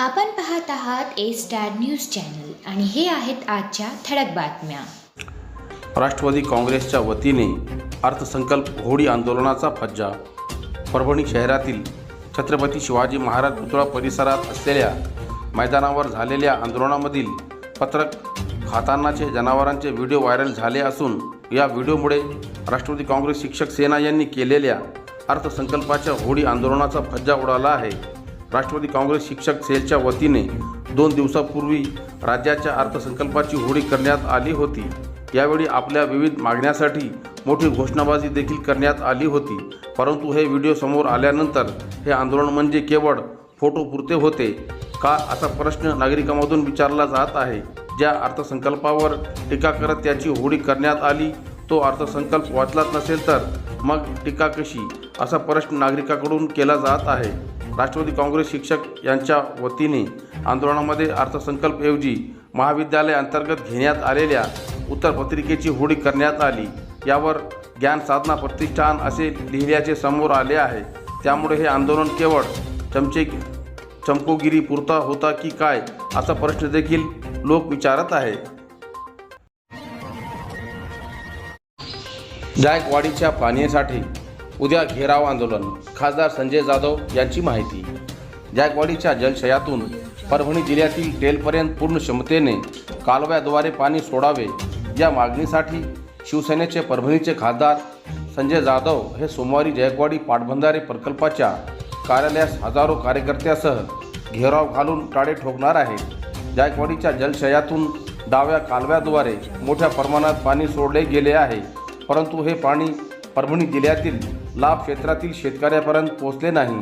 आपण पाहत आहात ए स्टार न्यूज चॅनल आणि हे आहेत आजच्या ठळक बातम्या. राष्ट्रवादी काँग्रेसच्या वतीने अर्थसंकल्प होडी आंदोलनाचा फज्जा. परभणी शहरातील छत्रपती शिवाजी महाराज पुतळा परिसरात असलेल्या मैदानावर झालेल्या आंदोलनामधील पत्रक खातानाचे जनावरांचे व्हिडिओ व्हायरल झाले असून या व्हिडिओमुळे राष्ट्रवादी काँग्रेस शिक्षक सेना यांनी केलेल्या अर्थसंकल्पाच्या होडी आंदोलनाचा फज्जा उडाला आहे. राष्ट्रवादी काँग्रेस शिक्षक सेलच्या वतीने दोन दिवसापूर्वी राज्याच्या अर्थसंकल्पाची होळी करण्यात आली होती. यावेळी आपल्या विविध मागण्यासाठी मोठी घोषणाबाजी देखील करण्यात आली होती. परंतु हे व्हिडिओ समोर आल्यानंतर हे आंदोलन म्हणजे केवळ फोटो पुरते होते का असा प्रश्न नागरिकांमधून विचारला जात आहे. ज्या अर्थसंकल्पावर टीका करत त्याची होळी करण्यात आली तो अर्थसंकल्प वाचलाच नसेल तर मग टीका कशी? असा प्रश्न नागरिकाकडून केला जात आहे. राष्ट्रवादी काँग्रेस शिक्षक यांच्या वतीने आंदोलनामध्ये अर्थसंकल्पऐवजी महाविद्यालय अंतर्गत घेण्यात आलेल्या उत्तरपत्रिकेची होडी करण्यात आली. यावर ज्ञान साधना प्रतिष्ठान असे लिहिल्याचे समोर आले आहे. त्यामुळे हे आंदोलन केवळ चमचे चमकोगिरी पुरता होता की काय असा प्रश्न देखील लोक विचारत आहे. जायकवाडीच्या पाण्यासाठी उद्या घेराव आंदोलन. खासदार संजय जाधव यांची माहिती. जायकवाडीच्या जलशयातून परभणी जिल्ह्यातील टेलपर्यंत पूर्ण क्षमतेने कालव्याद्वारे पाणी सोडावे या मागणीसाठी शिवसेनेचे परभणीचे खासदार संजय जाधव हे सोमवारी जयकवाडी पाटबंधारे प्रकल्पाच्या कार्यालयास हजारो कार्यकर्त्यासह घेराव घालून टाळे ठोकणार आहेत जायकवाडीच्या जलशयातून डाव्या कालव्याद्वारे मोठ्या प्रमाणात पाणी सोडले गेले आहे. परंतु हे पाणी परभणी जिल्ह्यातील लाभ क्षेत्रातील शेतकऱ्यापर्यंत पोहोचले नाही.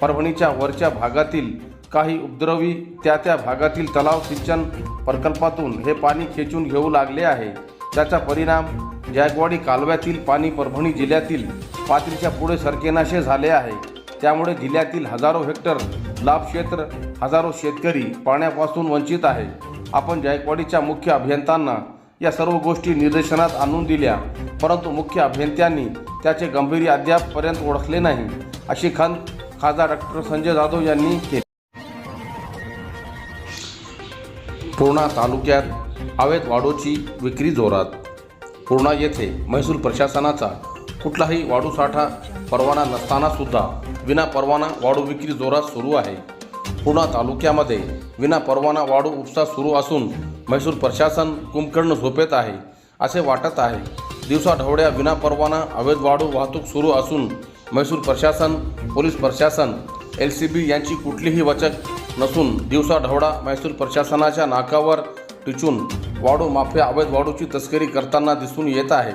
परभणीच्या वरच्या भागातील काही उपद्रवी त्या त्या भागातील तलाव सिंचन प्रकल्पातून हे पाणी खेचून घेऊ लागले आहे. त्याचा परिणाम जायकवाडी कालव्यातील पाणी परभणी जिल्ह्यातील पातळीच्या पुढे सरकेनाशे झाले आहे. त्यामुळे जिल्ह्यातील हजारो हेक्टर लाभ क्षेत्र हजारो शेतकरी पाण्यापासून वंचित आहे. आपण जायकवाडीच्या मुख्य अभियंत्यांना या सर्व गोष्टी निदर्शनात आणून दिल्या. परंतु मुख्य अभियंत्यांनी त्याचे गंभीर अद्यापपर्यंत ओळखले नाही अशी खंत खासदार डॉक्टर संजय जाधव यांनी केली. पूर्णा तालुक्यात अवैध वाडूची विक्री जोरात. पूर्णा येथे महसूल प्रशासनाचा कुठलाही वाडू साठा परवाना नसताना सुद्धा विना परवाना वाडू विक्री जोरात सुरू आहे. पूर्णा तालुक्यामध्ये विना परवाना वाढू उपसा सुरू असून म्हैसूर प्रशासन कुंभकर्ण झोपेत आहे असे वाटत आहे. दिवसा ढवळ्या विना परवाना अवैध वाढू वाहतूक सुरू असून म्हैसूर प्रशासन पोलीस प्रशासन एल सी बी यांची कुठलीही वचक नसून दिवसा ढवळा म्हैसूर प्रशासनाच्या नाकावर टिचून वाढू माफिया अवैध वाढूची तस्करी करताना दिसून येत आहे.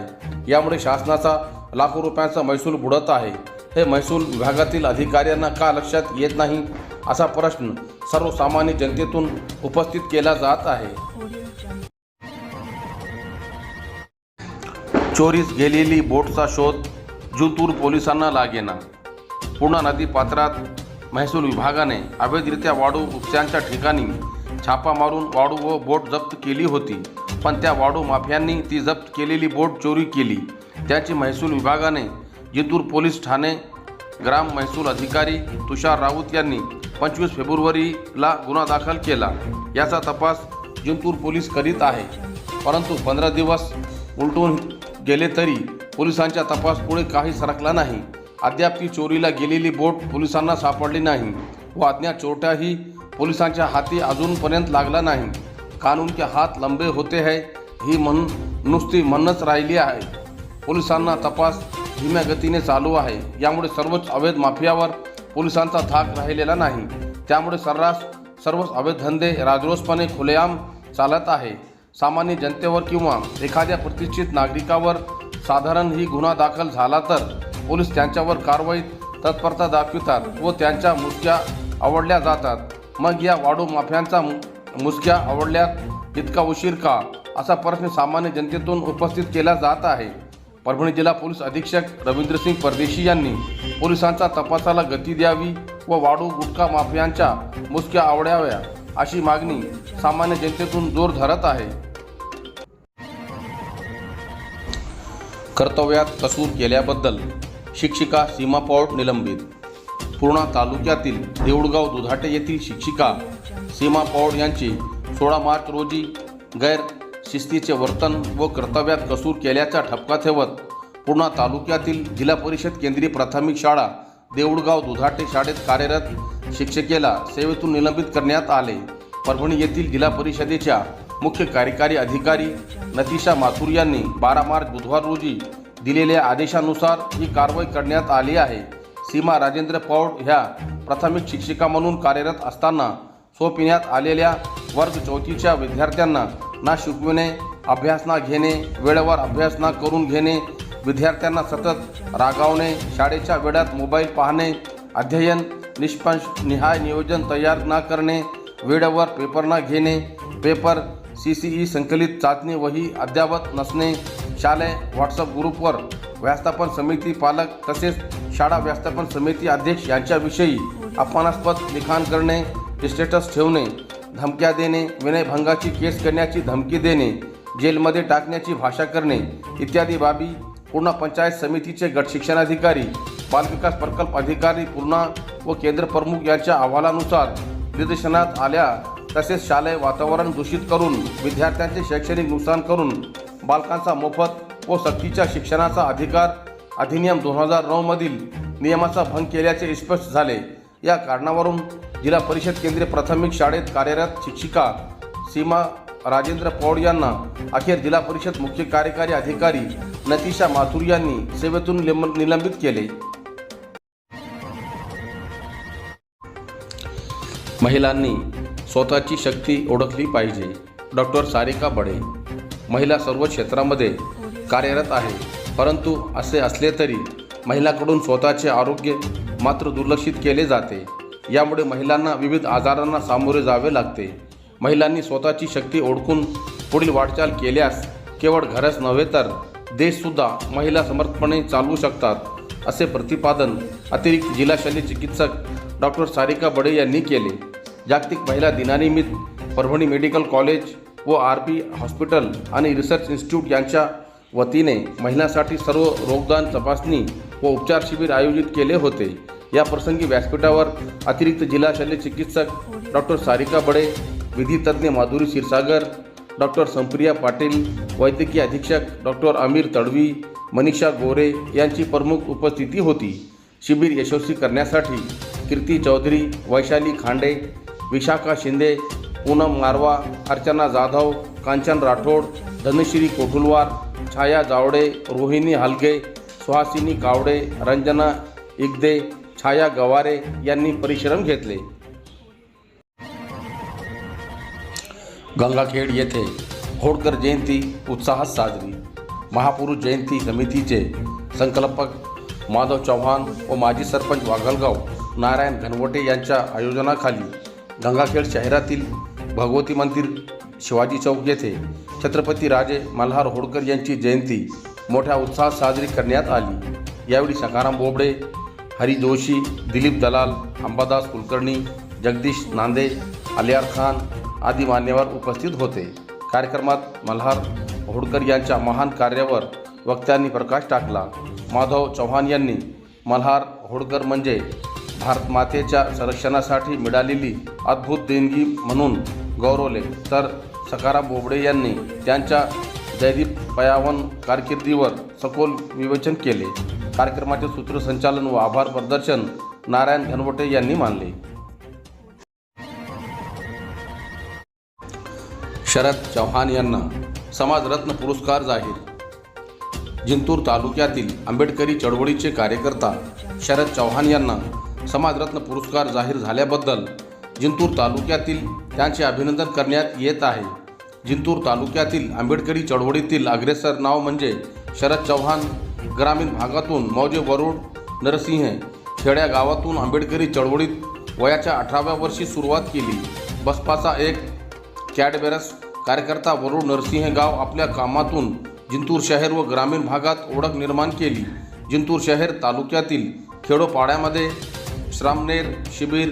यामुळे शासनाचा लाखो रुपयांचा महसूल बुडत आहे. हे महसूल विभागातील अधिकाऱ्यांना का लक्षात येत नाही असा प्रश्न सर्वसामान्य जनतेतून उपस्थित केला जात आहे. चोरीस गेलेली बोटचा शोध जुतूर पोलिसांना लागेना. पूर्णा नदी पात्रात महसूल विभागाने अवैधरित्या वाढू उपस्यांच्या ठिकाणी छापा मारून वाढू व बोट जप्त केली होती पण त्या वाढू माफियांनी ती जप्त केलेली बोट चोरी केली. त्याची महसूल विभागाने जिंतूर पोलीस ठाणे ग्राम महसूल अधिकारी तुषार राऊत यांनी पंचवीस फेब्रुवारीला गुन्हा दाखल केला. याचा तपास जिंतूर पोलीस करीत आहे. परंतु पंधरा दिवस उलटून गेले तरी पोलिसांच्या तपास पुढे काही सरकला नाही. अद्याप ती चोरीला गेलेली बोट पोलिसांना सापडली नाही. व अज्ञात चोरट्याही पोलिसांच्या हाती अजूनपर्यंत लागला नाही. कानून के हात लंबे होते है ही म्हण नुसती म्हणच राहिली आहे. पोलिसांना तपास धीम्या गतीने चालू आहे. यामुळे सर्वच अवैध माफियावर पोलिसांचा धाक राहिलेला नाही. त्यामुळे सर्रास सर्वच अवैध धंदे राजरोसपणे खुलेआम चालत आहे. सामान्य जनतेवर किंवा एखाद्या प्रतिष्ठित नागरिकावर साधारण ही गुन्हा दाखल झाला तर पोलीस त्यांच्यावर कारवाईत तत्परता दाखवितात व त्यांच्या मुसक्या आवडल्या जातात. मग या वाढू माफ्यांचा मु- मुसक्या आवडल्यात इतका उशीर का? असा प्रश्न सामान्य जनतेतून उपस्थित केला जात आहे. परभणी जिल्हा पोलीस अधीक्षक रवींद्रसिंग परदेशी यांनी पोलिसांचा तपासाला गती द्यावी व वाढू गुटखा माफियांच्या मुसक्या आवडाव्या. अशी मागणी सामान्य जनतेतून जोर धरत आहे. कर्तव्यात कसूर केल्याबद्दल शिक्षिका सीमा पौड निलंबित. पूर्णा तालुक्यातील देऊळगाव दुधाटे येथील शिक्षिका सीमा पौड यांची सोळा मार्च रोजी गैर शिस्तीचे वर्तन व कर्तव्यात कसूर केल्याचा ठपका ठेवत पूर्णा तालुक्यातील जिल्हा परिषद केंद्रीय प्राथमिक शाळा देऊळगाव दुधाटे शाळेत कार्यरत शिक्षिकेला सेवेतून निलंबित करण्यात आले. परभणी येथील जिल्हा परिषदेच्या मुख्य कार्यकारी अधिकारी नतिशा माथुर यांनी बारा मार्च बुधवार रोजी दिलेल्या आदेशानुसार ही कारवाई करण्यात आली आहे. सीमा राजेंद्र पौड ह्या प्राथमिक शिक्षिका म्हणून कार्यरत असताना सोपिण्यात आलेल्या वर्ग चौथीच्या विद्यार्थ्यांना ना शिकविणे अभ्यास ना घेणे वेळेवर अभ्यास ना करून घेणे विद्यार्थ्यांना सतत रागावणे शाळेच्या वेळात मोबाईल पाहणे अध्ययन निष्पंश निहाय नियोजन तयार न करणे वेळेवर पेपर न घेणे पेपर सी सी ई संकलित चाचणी वही अद्यावत नसणे शालेय व्हॉट्सअप ग्रुपवर व्यवस्थापन समिती पालक तसेच शाळा व्यवस्थापन समिती अध्यक्ष यांच्याविषयी अपमानास्पद लिखाण करणे स्टेटस ठेवणे धमक्या देणे विनयभंगाची केस करण्याची धमकी देणे जेलमध्ये टाकण्याची भाषा करणे इत्यादी बाबी पूर्णा पंचायत समितीचे गट शिक्षणाधिकारी बालविकास प्रकल्प अधिकारी पूर्णा व केंद्र प्रमुख यांच्या अहवालानुसार निर्देशनात आल्या. तसेच शालेय वातावरण दूषित करून विद्यार्थ्यांचे शैक्षणिक नुकसान करून बालकांचा मोफत व सक्तीच्या शिक्षणाचा अधिकार अधिनियम दोन हजार नऊमधील नियमाचा भंग केल्याचे स्पष्ट झाले. या कारणावरून जिल्हा परिषद केंद्रीय प्राथमिक शाळेत कार्यरत शिक्षिका सीमा राजेंद्र पौड यांना अखेर जिल्हा परिषद मुख्य कार्यकारी अधिकारी नतिशा माथुर यांनी सेवेतून निलंबित केले. महिलांनी स्वतःची शक्ती ओळखली पाहिजे. डॉक्टर सारिका बडे महिला सर्व क्षेत्रामध्ये कार्यरत आहे. परंतु असे असले तरी महिलांकडून स्वतःचे आरोग्य मात्र दुर्लक्षित केले जाते. यामुळे महिलांना विविध आजारांना सामोरे जावे लागते. महिलांनी स्वतःची शक्ती ओळखून पुढील वाटचाल केल्यास केवळ घरच नव्हे तर देशसुद्धा महिला समर्थपणे चालवू शकतात असे प्रतिपादन अतिरिक्त जिल्हा शल्य चिकित्सक डॉक्टर सारिका बडे यांनी केले. जागतिक महिला दिनानिमित्त परभणी मेडिकल कॉलेज व आर पी हॉस्पिटल आणि रिसर्च इन्स्टिट्यूट यांच्या वतीने महिलांसाठी सर्व रोगदान तपासणी व उपचार शिबिर आयोजित केले होते. या प्रसंगी व्यासपीठावर अतिरिक्त जिल्हा शल्य चिकित्सक डॉक्टर सारिका बडे विधितज्ञ माधुरी क्षीरसागर डॉक्टर संप्रिया पाटील वैद्यकीय अधीक्षक डॉक्टर आमिर तडवी मनीषा गोरे यांची प्रमुख उपस्थिती होती. शिबिर यशस्वी करण्यासाठी कीर्ती चौधरी वैशाली खांडे विशाखा शिंदे पूनम मारवा अर्चना जाधव कांचन राठोड धनश्री कोठुलवार छाया जावडे रोहिणी हलगे सुहासिनी कावडे रंजना इगदे छाया गवारे यांनी परिश्रम घेतले. गंगाखेड येथे होडकर जयंती उत्साहात साजरी. महापुरुष जयंती समितीचे संकल्पक माधव चव्हाण व माजी सरपंच वाघलगाव नारायण घनवटे यांच्या आयोजनाखाली गंगाखेड शहरातील भगवती मंदिर शिवाजी चौक येथे छत्रपती राजे मल्हार होडकर यांची जयंती मोठ्या उत्साहात साजरी करण्यात आली. यावेळी सखाराम बोबडे हरी जोशी दिलीप दलाल अंबादास कुलकर्णी जगदीश नांदे अलियार खान आदी मान्यवर उपस्थित होते. कार्यक्रमात मल्हार होडकर यांच्या महान कार्यावर वक्त्यांनी प्रकाश टाकला. माधव चव्हाण यांनी मल्हार होडकर म्हणजे भारत मातेच्या संरक्षणासाठी मिळालेली अद्भुत देणगी म्हणून गौरवले. तर सकाराम बोबडे यांनी त्यांच्या जयदीप पयावन कारकिर्दीवर सखोल विवेचन केले. कार्यक्रमाचे सूत्रसंचालन व आभार प्रदर्शन नारायण घनवटे यांनी मानले. शरद चव्हाण यांना समाजरत्न पुरस्कार जाहीर. जिंतूर तालुक्यातील आंबेडकरी चळवळीचे कार्यकर्ता शरद चव्हाण यांना समाजरत्न पुरस्कार जाहीर झाल्याबद्दल जिंतूर तालुक्यातील त्यांचे अभिनंदन करण्यात येत आहे. जिंतूर तालुक्यातील आंबेडकरी चळवळीतील अग्रेसर नाव म्हणजे शरद चव्हाण ग्रामीण भागातून मौजे वरुड नरसिंह खेड्या गावातून आंबेडकरी चळवळीत वयाच्या अठराव्या वर्षी सुरुवात केली. बसपाचा एक कॅडबेरस कार्यकर्ता वरुड नरसिंह गाव आपल्या कामातून जिंतूर शहर व ग्रामीण भागात ओळख निर्माण केली. जिंतूर शहर तालुक्यातील खेडोपाड्यामध्ये श्रामनेर शिबिर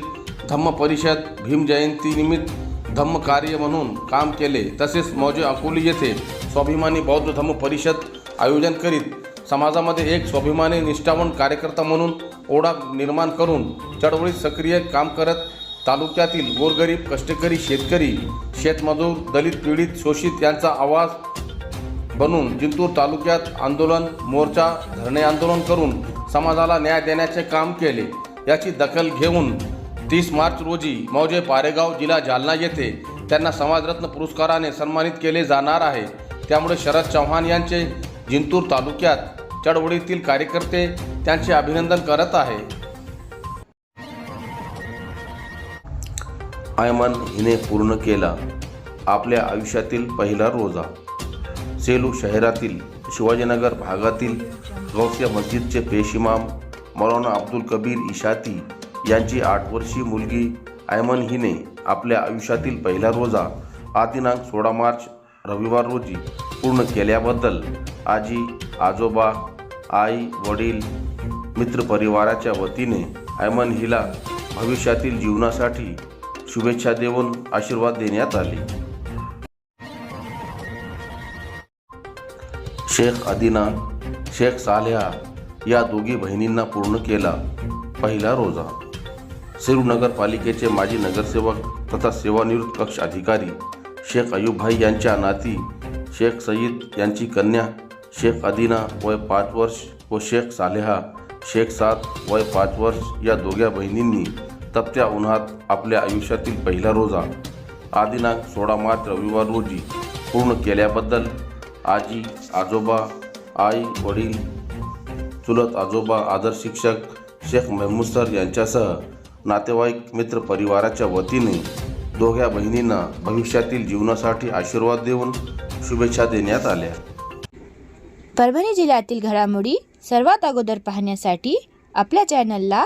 धम्म परिषद भीम जयंतीनिमित्त धम्म कार्य म्हणून काम केले. तसेच मौजे अकोली येथे स्वाभिमानी बौद्ध धम्म परिषद आयोजन करीत समाजामध्ये एक स्वाभिमानी निष्ठावान कार्यकर्ता म्हणून ओढा निर्माण करून चळवळीत सक्रिय काम करत तालुक्यातील गोरगरीब कष्टकरी शेतकरी शेतमजूर दलित पीडित शोषित यांचा आवाज बनून जिंतूर तालुक्यात आंदोलन मोर्चा धरणे आंदोलन करून समाजाला न्याय देण्याचे काम केले. याची दखल घेऊन तीस मार्च रोजी मौजे पारेगाव जिल्हा जालना येथे त्यांना समाजरत्न पुरस्काराने सन्मानित केले जाणार आहे. त्यामुळे शरद चव्हाण यांचे जिंतूर तालुक्यात चळवळीतील कार्यकर्ते त्यांचे अभिनंदन करत आहे. आयमान हिने पूर्ण केला आपल्या आयुष्यातील पहिला रोजा. सेलू शहरातील शिवाजीनगर भागातील गौसिया मस्जिदचे पेशिमाम मौलाना अब्दुल कबीर इशाती यांची आठ वर्षीय मुलगी आयमन हिने आपल्या आयुष्यातील पहिला रोजा आज दिनांक सोळा मार्च रविवार रोजी पूर्ण केल्याबद्दल आजी आजोबा आई वडील मित्रपरिवाराच्या वतीने आयमन हिला भविष्यातील जीवनासाठी शुभेच्छा देऊन आशीर्वाद देण्यात आले. शेख अदिना शेख सालेहा या दोघी बहिणींना पूर्ण केला पहिला रोजा. सेरू नगरपालिकेचे माजी नगरसेवक तथा सेवानिवृत्त कक्ष अधिकारी शेख अयुबभाई यांच्या नाती शेख सईद यांची कन्या शेख अदिना वय पाच वर्ष व शेख सालेहा शेख सात वय पाच वर्ष या दोघ्या बहिणींनी तपत्या उन्हात आपल्या आयुष्यातील पहिला रोजा आदिनांक सोळा मार्च रविवार रोजी पूर्ण केल्याबद्दल आजी आजोबा आई वडील चुलत आजोबा आदर शिक्षक शेख महमूद सर यांच्यासह नातेवाईक मित्र परिवाराच्या वतीने दोघ्या बहिणींना भविष्यातील जीवनासाठी आशीर्वाद देऊन शुभेच्छा देण्यात आल्या. परभणी जिल्ह्यातील घडामोडी सर्वात अगोदर पाहण्यासाठी आपल्या चॅनलला